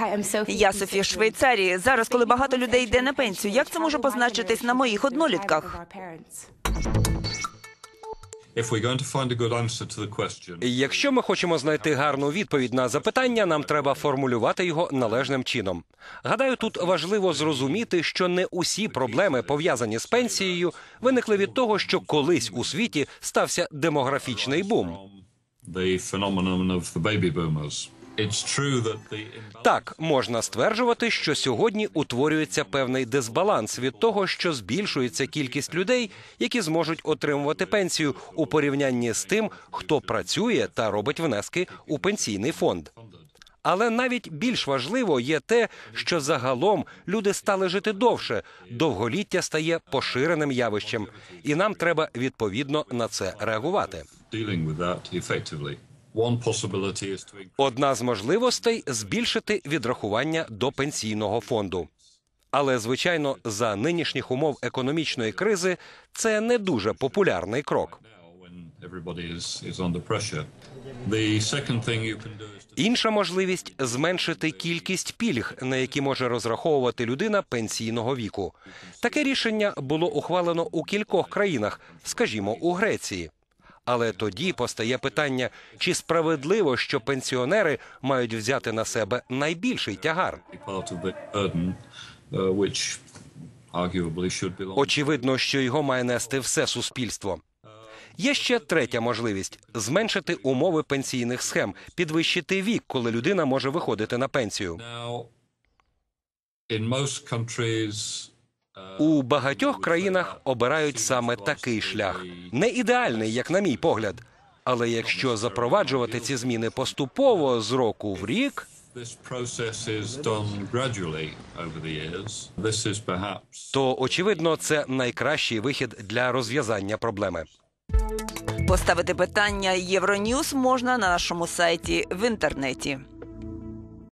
Hi, Я Софія з Швейцарії. Зараз, коли багато людей йде на пенсію, як це може позначитись на моїх однолітках? If we're going to find a good answer to the question, Якщо ми хочемо знайти гарну відповідь на запитання, нам треба формулювати його належним чином. Гадаю, тут важливо зрозуміти, що не усі проблеми, пов'язані з пенсією, виникли від того, що колись у світі стався демографічний бум. the phenomenon of the baby boomers. Так, можна стверджувати, що сьогодні утворюється певний дисбаланс від того, що збільшується кількість людей, які зможуть отримувати пенсію у порівнянні з тим, хто працює та робить внески у пенсійний фонд. Але навіть більш важливо є те, що загалом люди стали жити довше. Довголіття стає поширеним явищем, і нам треба відповідно на це реагувати. Одна з можливостей збільшити відрахування до пенсійного фонду. Але, звичайно, за нинішніх умов економічної кризи це не дуже популярний крок. Інша можливість зменшити кількість пільг, на які може розраховувати людина пенсійного віку. Таке рішення було ухвалено у кількох країнах, скажімо, у Греції. Але тоді постає питання, чи справедливо, що пенсіонери мають взяти на себе найбільший тягар. Очевидно, що його має нести все суспільство. Є ще третя можливість зменшити умови пенсійних схем, підвищити вік, коли людина може виходити на пенсію. У багатьох країнах обирають саме такий шлях. Не ідеальний, як на мій погляд. Але якщо запроваджувати ці зміни поступово з року в рік, то очевидно це найкращий вихід для розв'язання проблеми. Поставити питання Євроньюз можна на нашому сайті в інтернеті.